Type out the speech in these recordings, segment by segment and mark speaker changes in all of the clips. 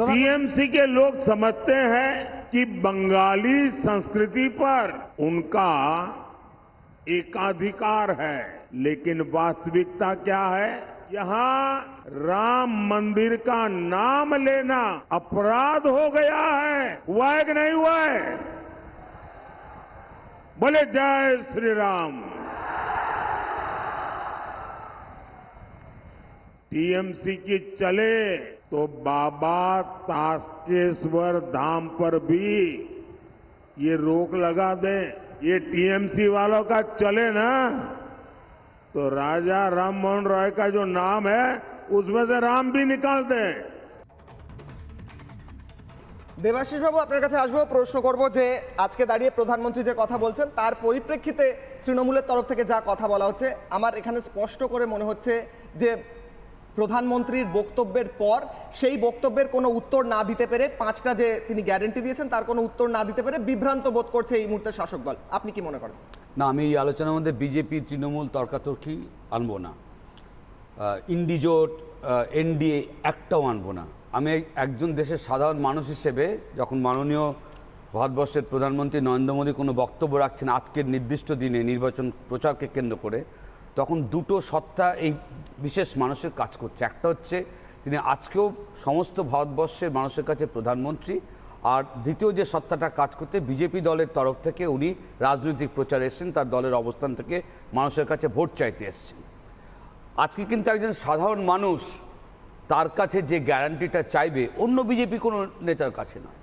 Speaker 1: TMC के लोग समझते हैं कि बंगाली संस्कृति पर उनका एकाधिकार है, लेकिन वास्तविकता क्या है? यहाँ राम मंदिर का नाम लेना अपराध हो गया है। हुआ है कि नहीं हुआ है? बोले, जय श्री राम। टीएमसी की चले तो बाबा तास्केश्वर धाम पर भी ये रोक लगा दें ये टीएमसी वालों का चले ना तो राजा राम मोहन रॉय का जो नाम है उसमें से राम भी निकाल दें
Speaker 2: দেবাশিস বাবু আপনার কাছে আসবো প্রশ্ন করব যে আজকে দাঁড়িয়ে প্রধানমন্ত্রী যে কথা বলছেন তার পরিপ্রেক্ষিতে তৃণমূলের তরফ থেকে যা কথা বলা হচ্ছে আমার এখানে স্পষ্ট করে মনে হচ্ছে যে প্রধানমন্ত্রীর বক্তব্যের পর সেই বক্তব্যের কোনো উত্তর না দিতে পেরে পাঁচটা যে তিনি গ্যারেন্টি দিয়েছেন, তার কোনো উত্তর না দিতে পেরে বিভ্রান্ত বোধ করছে এই মুহূর্তে শাসক দল। আপনি কি মনে করেন?
Speaker 3: না, আমি এই আলোচনার মধ্যে বিজেপি, তৃণমূল, তর্কাতর্কি আনব না। ইন্ডিজোট এনডিএ একটাও আনব না। আমি একজন দেশের সাধারণ মানুষ হিসেবে যখন মাননীয় ভারতবর্ষের প্রধানমন্ত্রী নরেন্দ্র মোদী কোনো বক্তব্য রাখছেন আজকের নির্দিষ্ট দিনে নির্বাচন প্রচারকে কেন্দ্র করে তখন দুটো সত্তা এই বিশেষ মানুষের কাজ করছে। একটা হচ্ছে তিনি আজকেও সমস্ত ভারতবর্ষের মানুষের কাছে প্রধানমন্ত্রী। আর দ্বিতীয় যে সত্তাটা কাজ করতে বিজেপি দলের তরফ থেকে উনি রাজনৈতিক প্রচারে এসেছেন, তার দলের অবস্থান থেকে মানুষের কাছে ভোট চাইতে এসেছেন। আজকে কিন্তু একজন সাধারণ মানুষ তার কাছে যে গ্যারান্টিটা চাইবে, অন্য বিজেপি কোনো নেতার কাছে নয়।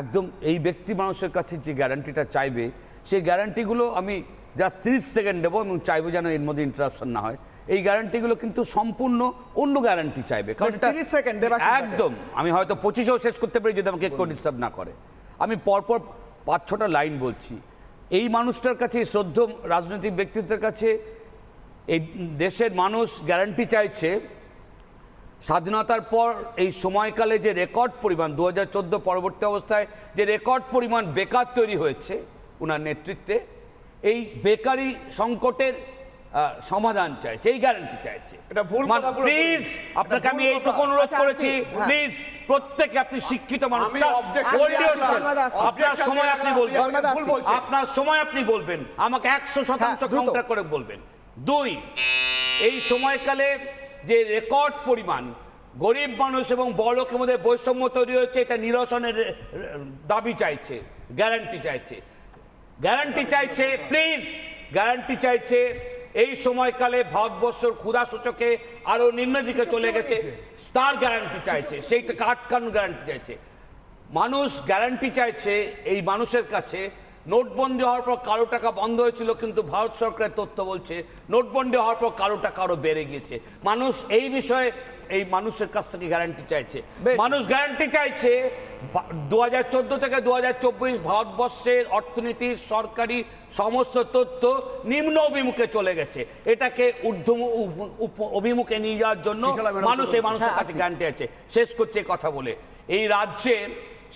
Speaker 3: একদম এই ব্যক্তি মানুষের কাছে যে গ্যারান্টিটা চাইবে, সেই গ্যারান্টিগুলো আমি জাস্ট তিরিশ সেকেন্ড দেবো এবং চাইব যেন এর মধ্যে ইন্টারাপশন না হয়। এই গ্যারান্টিগুলো কিন্তু সম্পূর্ণ অন্য গ্যারান্টি চাইবে। কারণ
Speaker 2: বেশ,
Speaker 3: এটা
Speaker 2: 30 second, দেবাশিস দাকে।
Speaker 3: একদম। আমি হয়তো পঁচিশেও শেষ করতে পারি যদি আমাকে একটু ডিস্টার্ব না করে। আমি পরপর পাঁচ ছটা লাইন বলছি। এই মানুষটার কাছে এই শ্রদ্ধ রাজনৈতিক ব্যক্তিত্বের কাছে এই দেশের মানুষ গ্যারান্টি চাইছে স্বাধীনতার পর এই সময়কালে যে রেকর্ড পরিমাণ দু হাজার চোদ্দ পরবর্তী অবস্থায় যে রেকর্ড পরিমাণ বেকার তৈরি হয়েছে ওনার নেতৃত্বে এই বেকারি সংকটের সমাধান চাইছে এই গ্যারান্টি চাইছে। প্লিজ আপনাকে আমি এইটুকু অনুরোধ
Speaker 2: আচ্ছা,
Speaker 3: করেছি।
Speaker 2: হ্যাঁ।
Speaker 3: প্লিজ প্রত্যেকে আপনি শিক্ষিত মানুষ। আপনার সময় আপনি। বলবেন। আপনার সময় আপনি বলবেন। আমাকে একশো শতাংশ
Speaker 2: হ্যাঁ,
Speaker 3: করে বলবেন। দুই এই সময়কালে যে রেকর্ড পরিমাণ গরিব মানুষ এবং বড়লোকের মধ্যে বৈষম্য তৈরি হয়েছে এটা নিরসনের দাবি চাইছে গ্যারান্টি চাইছে। গ্যারান্টি চাইছে, প্লিজ গ্যারান্টি চাইছে, এই সময়কালে ভারতবর্ষর ক্ষুধা সূচকে আরও নিম্ন দিকে চলে গেছে। তার গ্যারান্টি চাইছে সেইটা কাটকান গ্যারান্টি চাইছে। মানুষ গ্যারান্টি চাইছে এই মানুষের কাছে নোটবন্দি হওয়ার পর কালো টাকা বন্ধ হয়েছিল কিন্তু ভারত সরকারের তথ্য বলছে নোটবন্দি হওয়ার পর কালো টাকা আরও বেড়ে গিয়েছে। মানুষ এই বিষয়ে এই মানুষের কাছ থেকে গ্যারান্টি চাইছে। মানুষ গ্যারান্টি চাইছে দু হাজার চোদ্দ থেকে দু হাজার চব্বিশ ভারতবর্ষের অর্থনীতির সরকারি সমস্ত তথ্য নিম্ন অভিমুখে চলে গেছে। এটাকে ঊর্ধ্ব অভিমুখে নিয়ে যাওয়ার জন্য মানুষ এই মানুষের কাছে গ্যারান্টি আছে। শেষ করছে কথা বলে। এই রাজ্যে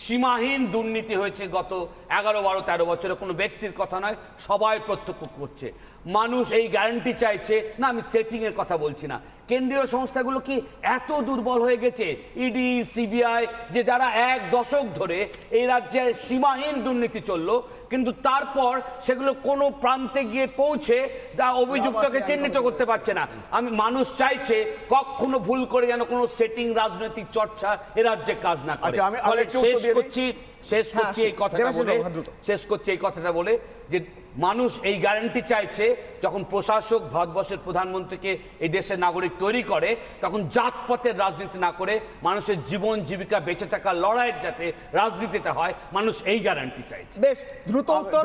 Speaker 3: সীমাহীন দুর্নীতি হয়েছে গত এগারো, বারো, তেরো বছরে। কোনো ব্যক্তির কথা নয়, সবাই প্রত্যক্ষ করছে। মানুষ এই গ্যারান্টি চাইছে। না আমি সেটিং এর কথা বলছি না। কেন্দ্রীয় সংস্থাগুলো কি এত দুর্বল হয়ে গেছে? ইডি সিবিআই যে যারা এক দশক ধরে এই রাজ্যে সীমাহীন দুর্নীতি চলল কিন্তু তারপর সেগুলো কোনো প্রান্তে গিয়ে পৌঁছে যা অভিযুক্তকে চিহ্নিত করতে পারছে না। আমি মানুষ চাইছে কখনো ভুল করে যেন কোনো সেটিং রাজনৈতিক চর্চা এ রাজ্যে কাজ না করে।
Speaker 4: আচ্ছা,
Speaker 3: শেষ করছি। শেষ
Speaker 2: হ্যাঁ,
Speaker 3: করছি এই কথাটা বলে
Speaker 2: হ্যাঁ।
Speaker 3: শেষ করছি এই কথাটা বলে যে মানুষ এই গ্যারান্টি চাইছে যখন প্রশাসক ভারতবর্ষের প্রধানমন্ত্রীকে এই দেশের নাগরিক তৈরি করে তখন জাতপথের রাজনীতি না করে মানুষের জীবন জীবিকা বেঁচে থাকার লড়াইয়ের যাতে রাজনীতিটা হয় মানুষ এই গ্যারান্টি চাইছে।
Speaker 2: বেশ দ্রুত উত্তর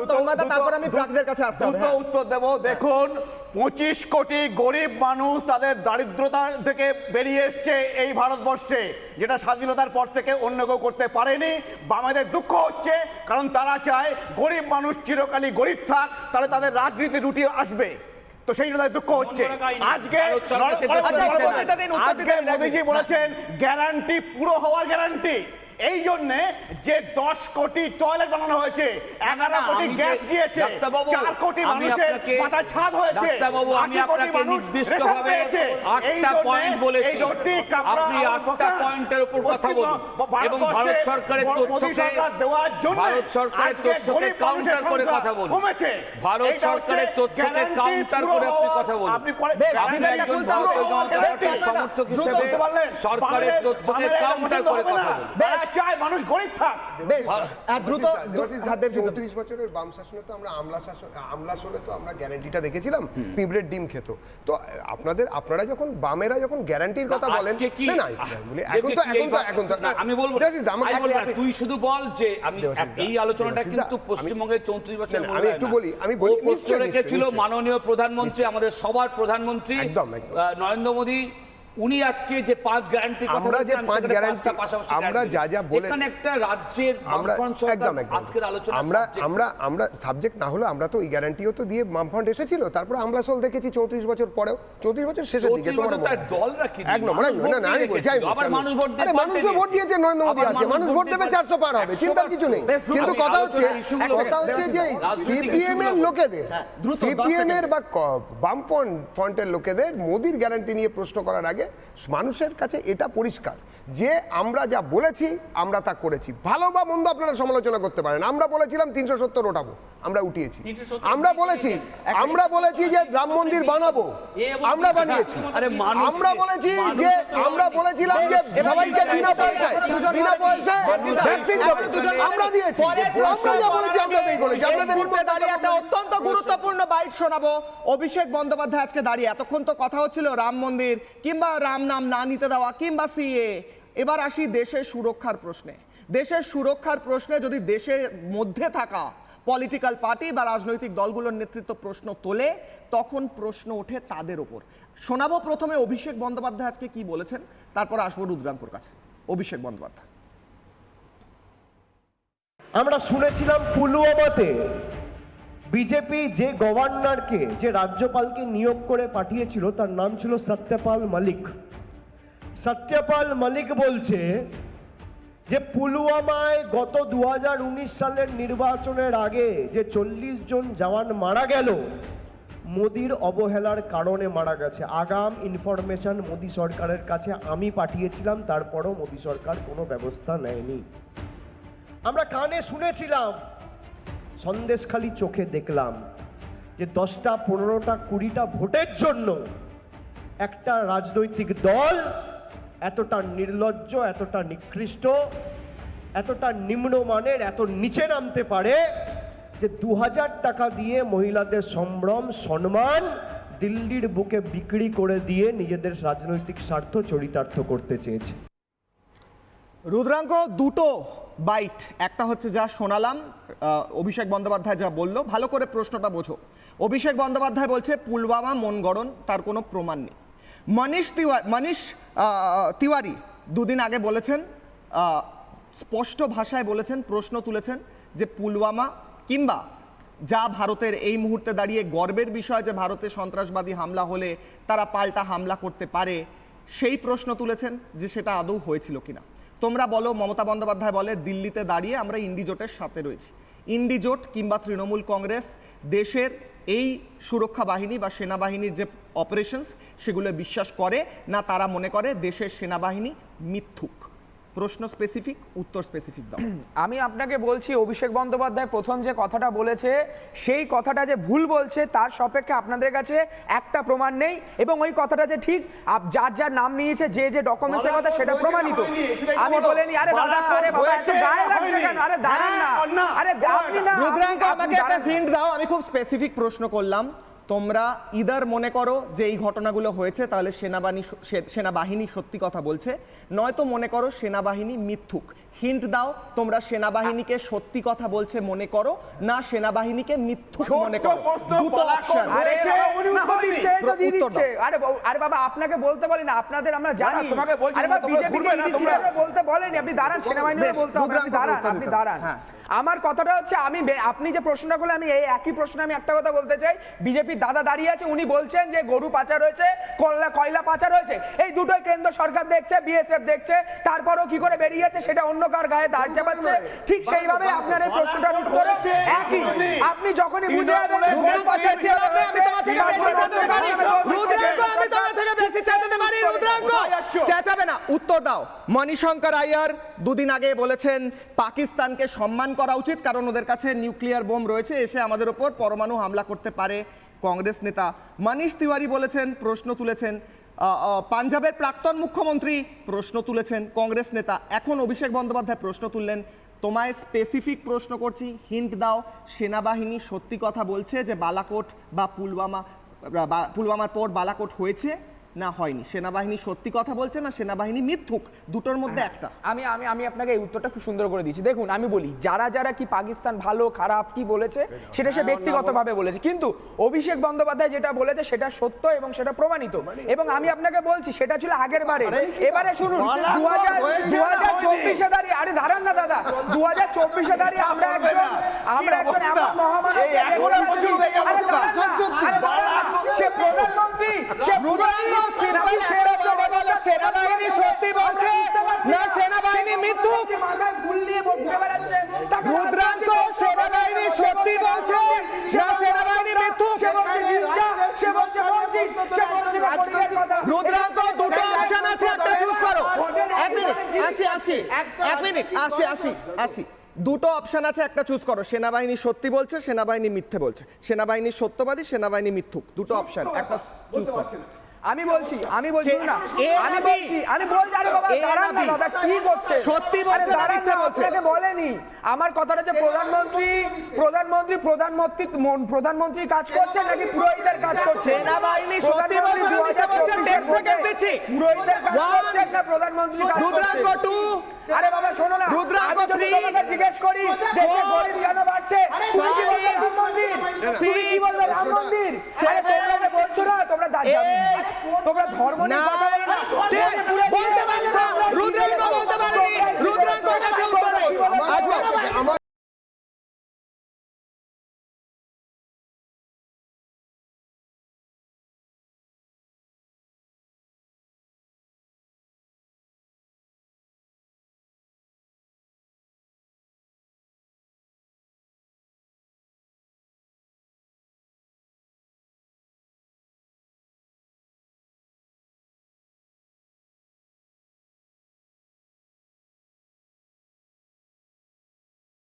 Speaker 2: তারপর আমি প্রাকদের কাছে আসতে
Speaker 4: দ্রুত
Speaker 2: হ্যাঁ।
Speaker 4: উত্তর দেব। দেখুন পঁচিশ কোটি গরিব মানুষ তাদের দারিদ্রতা থেকে বেরিয়ে এসছে এই ভারতবর্ষে যেটা স্বাধীনতার পর থেকে অন্য কেউ করতে পারেনি। বা আমাদের দুঃখ হচ্ছে কারণ তারা চায় গরিব মানুষ চিরকালই গরিব থাক তাহলে তাদের রাজনীতি রুটি আসবে। তো সেই জন্য দুঃখ হচ্ছে। আজকে
Speaker 2: আজকে মোদিজি
Speaker 4: বলেছেন গ্যারান্টি পুরো হওয়ার গ্যারান্টি। এই জন্য যে দশ কোটি টয়লেট বানানো হয়েছে এগারো কোটি গ্যাস গিয়েছে চার কোটি মানুষের মাথায় ছাদ হয়েছে আশি কোটি মানুষ রেশন পেয়েছে এই জন্য এই রোডটি
Speaker 3: আপনি আটটা পয়েন্টের উপর কথা বলুন। এবং ভারত সরকারের তথ্যকে-
Speaker 4: দেওয়ার জন্য
Speaker 3: ভারত সরকারের তথ্যকে
Speaker 4: গরিব
Speaker 3: করে কথা বলুন।
Speaker 4: কমেছে
Speaker 3: ভারত সরকারের তথ্যকে
Speaker 4: guarantee
Speaker 3: করে আপনি কথা বলুন।
Speaker 4: আপনি পরে
Speaker 2: বেশ,
Speaker 3: আপনি
Speaker 2: বিবেকটা
Speaker 3: একজন ভারতীয় জনতা পার্টির সমর্থক হিসেবে সরকারের তথ্যকে কাউন্টার করে কথা। বলুন
Speaker 4: চায় মানুষ গরিব থাক।
Speaker 2: বেশ দ্রুত
Speaker 5: চৌত্রিশ বছরের বাম শাসনে তো আমরা আমলা শাসন আমলা শোনে তো আমরা গ্যারান্টিটা দেখেছিলাম পিঁপড়ের ডিম খেত। তো আপনাদের আপনারা যখন বামেরা যখন গ্যারান্টির কথা বলেন না না এখন তো এখন তো এখন তো
Speaker 3: আমি বলব তুই শুধু বল যে আমি এই আলোচনাটা কিন্তু পশ্চিমবঙ্গের চৌত্রিশ বছর
Speaker 5: আমি একটু বলি, আমি বলি,
Speaker 3: রেখেছিল মাননীয় প্রধানমন্ত্রী আমাদের সবার প্রধানমন্ত্রী
Speaker 5: একদম, একদম।
Speaker 3: আহ, নরেন্দ্র মোদী। উনি আজকে যে পাঁচ গ্যারান্টির কথা
Speaker 5: আমরা যে পাঁচ
Speaker 3: পাশাপাশি
Speaker 5: আমরা যা যা
Speaker 3: এখানে একটা রাজ্যের
Speaker 5: আমরা একদম
Speaker 3: আজকের আলোচনা
Speaker 5: আমরা আমরা আমরা সাবজেক্ট না হলে আমরা তো এই গ্যারান্টিও তো দিয়ে বামফ্রন্ট এসেছিল। তারপরে আমলাসোল দেখেছি চৌত্রিশ বছর পরেও। চৌত্রিশ বছর শেষের দিকে তোমার
Speaker 3: দল ভোট
Speaker 5: না না
Speaker 3: দিয়ে
Speaker 5: আমি বলছি
Speaker 3: আবার মানুষ ভোট দিয়ে
Speaker 5: মানুষ ভোট
Speaker 3: দিয়েছে।
Speaker 5: নরেন্দ্র মোদী আছে। মানুষ ভোট দেবে
Speaker 3: দিয়ে
Speaker 5: চারশো পার হবে চিন্তার কিছু নেই। কিন্তু কথা হচ্ছে কথা হচ্ছে যে সিপিএম এর লোকেদের
Speaker 2: হ্যাঁ,
Speaker 5: সিপিএম এর বা ফ্রন্টের লোকেদের মোদির গ্যারান্টি নিয়ে প্রশ্ন করার আগে মানুষের কাছে এটা পরিষ্কার। যে আমরা যা বলেছি আমরা তা করেছি। ভালো বা মন্দ আপনারা সমালোচনা করতে পারেন। আমরা বলেছিলাম তিনশো সত্তর ওঠাবো। আমরা উঠিয়েছি। আমরা বলেছি আমরা বলেছি যে রাম মন্দির বানাবো। আমরা বানিয়েছি। আমরা বলেছি যে আমরা বলেছিলাম যে সবাইকে বিনা পয়সায় বিনা পয়সায় ভ্যাকসিন আমরা দিয়েছি। আমরা যা বলেছি আমরা তাই বলেছি আপনাদের
Speaker 2: মুহূর্তে দাঁড়িয়ে একটা অত্যন্ত গুরুত্বপূর্ণ বাইট শোনাবো। অভিষেক বন্দ্যোপাধ্যায় আজকে দাঁড়িয়ে এতক্ষণ তো কথা হচ্ছিল রাম মন্দির কিংবা রাম নাম না নিতে দেওয়া কিংবা সিএ এবার আসি দেশের সুরক্ষার প্রশ্নে। দেশের সুরক্ষার প্রশ্নে যদি দেশের মধ্যে থাকা পলিটিক্যাল পার্টি বা রাজনৈতিক দলগুলোর নেতৃত্ব প্রশ্ন তোলে, তখন প্রশ্ন ওঠে তাদের ওপর। শোনাবো প্রথমে অভিষেক বন্দ্যোপাধ্যায় আজকে কি বলেছেন, তারপর আসব রুদ্রাঙ্কুর কাছে। অভিষেক বন্দ্যোপাধ্যায়।
Speaker 6: আমরা শুনেছিলাম পুলওয়ামাতে বিজেপি যে গভর্নরকে যে রাজ্যপালকে নিয়োগ করে পাঠিয়েছিল, তার নাম ছিল সত্যপাল মালিক। সত্যপাল মালিক বলছে যে পুলওয়ামায় গত দু হাজার উনিশ সালের নির্বাচনের আগে যে চল্লিশ জন জওয়ান মারা গেল, মোদির অবহেলার কারণে মারা গেছে। আগাম ইনফরমেশন মোদি সরকারের কাছে আমি পাঠিয়েছিলাম, তারপরও মোদি সরকার কোনো ব্যবস্থা নেয়নি। আমরা কানে শুনেছিলাম, সন্দেশখালি চোখে দেখলাম যে দশটা, পনেরোটা, কুড়িটা ভোটের জন্য একটা রাজনৈতিক দল এতটা নির্লজ্জ, এতটা নিকৃষ্ট, এতটা নিম্নমানের, এত নিচে নামতে পারে যে দু হাজার টাকা দিয়ে মহিলাদের সম্ভ্রম, সম্মান দিল্লির বুকে বিক্রি করে দিয়ে নিজেদের রাজনৈতিক স্বার্থ চরিতার্থ করতে চেয়েছে।
Speaker 2: রুদ্রাঙ্ক দুটো বাইট। একটা হচ্ছে যা শোনালাম অভিষেক বন্দ্যোপাধ্যায় যা বলল। ভালো করে প্রশ্নটা বোঝো। অভিষেক বন্দ্যোপাধ্যায় বলছে, পুলওয়ামা মন গড়ন তার কোনো প্রমাণ নেই। মনীষ তিওয়ারি মনীষ তিওয়ারি দুদিন আগে বলেছেন স্পষ্ট ভাষায় বলেছেন, প্রশ্ন তুলেছেন যে পুলওয়ামা কিংবা যা ভারতের এই মুহূর্তে দাঁড়িয়ে গর্বের বিষয় যে ভারতে সন্ত্রাসবাদী হামলা হলে তারা পাল্টা হামলা করতে পারে, সেই প্রশ্ন তুলেছেন যে সেটা আদৌ হয়েছিল কিনা। তোমরা বলো, মমতা বন্দ্যোপাধ্যায় বলে, দিল্লিতে দাঁড়িয়ে আমরা ইন্ডিজোটের সাথে রয়েছি। ইন্ডিজোট কিংবা তৃণমূল কংগ্রেস দেশের এই সুরক্ষা বাহিনী বা সেনাবাহিনীর যে অপারেশনস সেগুলো বিশ্বাস করে, না তারা মনে করে দেশের সেনাবাহিনী মিথ্যুক। প্রশ্ন স্পেসিফিক উত্তর স্পেসিফিক দাও
Speaker 7: আমি আপনাকে বলছি অভিষেক বন্দ্যোপাধ্যায় প্রথম যে কথাটা বলেছে সেই কথাটা যে ভুল বলছে তার সপেক্ষে আপনাদের কাছে একটা প্রমাণ নেই এবং ওই কথাটা যে ঠিক আপ- যার যার নাম নিয়েছে যে যে ডকুমেন্টসের কথা সেটা প্রমাণিত
Speaker 4: একটু
Speaker 7: আমি
Speaker 4: বলো।
Speaker 7: বলিনি আরে দাদা আরে বাবা
Speaker 4: হয়েছে
Speaker 7: গায়ে লাগছে? কেন আরে দাঁড়ান
Speaker 4: হ্যাঁ,
Speaker 7: না
Speaker 4: আর না,
Speaker 7: আরে
Speaker 4: বলো
Speaker 7: আপনি
Speaker 4: না।
Speaker 7: না
Speaker 2: রুদ্রাঙ্ক আমাকে একটা হিন্ট দাও আমি খুব স্পেসিফিক প্রশ্ন করলাম তোমরা ইদার মনে করো যে এই ঘটনাগুলো হয়েছে, তাহলে সেনাবাহিনী সেনাবাহিনী সত্যি কথা বলছে। নয়তো মনে করো সেনাবাহিনী মিথ্যুক। হিন্ট দাও তোমরা সেনাবাহিনীকে সত্যি কথা বলছে মনে করো না সেনাবাহিনীকে মিথ্যুক মনে করো। দুটো অপশন
Speaker 7: আরে বাবা। আরে আপনাকে বলতে বলি না আপনাদের আমরা জানি।
Speaker 4: তোমাকে বলছি
Speaker 7: আরে বাবা
Speaker 4: ঘুরবে না, তোমরা।
Speaker 7: বলতে বলেনি আপনি দাঁড়ান সেনাবাহিনী
Speaker 2: বেশ,
Speaker 7: বলতে হবে আপনি দাঁড়ান আপনি দাঁড়ান।
Speaker 2: হ্যাঁ।
Speaker 7: আমার কথাটা হচ্ছে আমি আপনি যে প্রশ্নটা করলে আমি এই একই প্রশ্নে আমি একটা কথা বলতে চাই। বিজেপির দাদা দাঁড়িয়ে আছে উনি বলছেন যে গরু পাচার হয়েছে কয়লা কয়লা পাচার হয়েছে। এই দুটোই কেন্দ্র সরকার দেখছে বিএসএফ দেখছে তারপরও কি করে বেরিয়েছে সেটা অন্য কার গায়ে দাঁড় চাপাচ্ছে ঠিক সেইভাবে আপনার এই প্রশ্নটার উত্তর একই আপনি যখনই বুঝে যাবেন
Speaker 2: আমি তোমার থেকে বেশি চেঁচাতে পারি। রুদ্রাঙ্গ, আমি তোমার থেকে বেশি চেঁচাতে পারি, রুদ্রাঙ্গ। চেঁচাবে না, উত্তর দাও মণিশঙ্কর আয়ার দুদিন আগে বলেছেন পাকিস্তানকে সম্মান করা উচিত কারণ ওদের কাছে নিউক্লিয়ার বোম রয়েছে এসে আমাদের ওপর পরমাণু হামলা করতে পারে কংগ্রেস নেতা মনীষ তিওয়ারি বলেছেন প্রশ্ন তুলেছেন পাঞ্জাবের প্রাক্তন মুখ্যমন্ত্রী প্রশ্ন তুলেছেন, কংগ্রেস নেতা। এখন অভিষেক বন্দ্যোপাধ্যায় প্রশ্ন তুললেন, তোমায় স্পেসিফিক প্রশ্ন করছি হিন্ট দাও, সেনাবাহিনী সত্যি কথা বলছে যে বালাকোট বা পুলওয়ামা পুলওয়ামার পর বালাকোট হয়েছে? না হয়নি। সেনাবাহিনী সত্যি কথা বলছে না সেনাবাহিনী মিথ্যুক? দুটোর মধ্যে একটা।
Speaker 7: আমি আমি আমি আপনাকে এই উত্তরটা খুব সুন্দর করে দিচ্ছি। দেখুন আমি বলি যারা যারা কি পাকিস্তান ভালো খারাপ কি বলেছে সেটা সে ব্যক্তিগতভাবে বলেছে। কিন্তু অভিষেক বন্দ্যোপাধ্যায় যেটা বলেছে সেটা সত্য এবং সেটা প্রমাণিত। এবং আমি আপনাকে বলছি সেটা ছিল আগের বারে। এবারে শুনুন দু হাজার দু হাজার চব্বিশে দাঁড়িয়ে আরে দাঁড়ান না দাদা। দু হাজার চব্বিশে দাঁড়িয়ে আমরা একজন আমরা একজন এমন
Speaker 4: অবস্থা।
Speaker 7: সে প্রধানমন্ত্রী সে
Speaker 2: রুদ্রাঙ্গ সেনাবাহিনী সত্যি বলছে? দুটো অপশন আছে, একটা চুজ করো। এক মিনিট আসি আসি। আসি দুটো অপশন আছে, একটা চুজ করো। সেনাবাহিনী সত্যি বলছে, সেনাবাহিনী মিথ্যে বলছে। সেনাবাহিনী সত্যবাদী, সেনাবাহিনী মিথ্যুক। দুটো অপশন একটা চুজ করো।
Speaker 7: আমি বলছি আমি বলছি না আমি বলছি আমি বলছি আরে বাবা দাঁড়ান
Speaker 2: না
Speaker 7: দাদা কি করছে?
Speaker 2: সত্যি বলছে না মিথ্যে বলছে?
Speaker 7: আপনাকে বলেনি। আমার কথাটা যে প্রধানমন্ত্রী প্রধানমন্ত্রী প্রধানমন্ত্রী মন- প্রধানমন্ত্রীর কাজ করছে নাকি পুরোহিতের কাজ করছে?
Speaker 2: সেনাবাহিনী সত্যি বলছে না মিথ্যে বলছে? 10 সেকেন্ড দিচ্ছি।
Speaker 7: পুরোহিতের কাজ করছে না প্রধানমন্ত্রী কাজ করছে?
Speaker 2: রুদ্রাঙ্গ টু
Speaker 7: আরে বাবা শোনো না
Speaker 2: রুদ্রাঙ্গ
Speaker 7: আমি যদি
Speaker 2: three,
Speaker 7: তোমাকে জিজ্ঞেস করি দেশে গরিব কেন বাড়ছে? তুমি কি বলবে রাম মন্দির? তুমি কি বলবে রাম মন্দির? আরে তোমরা ধর্ম নিয়ে কথা বলো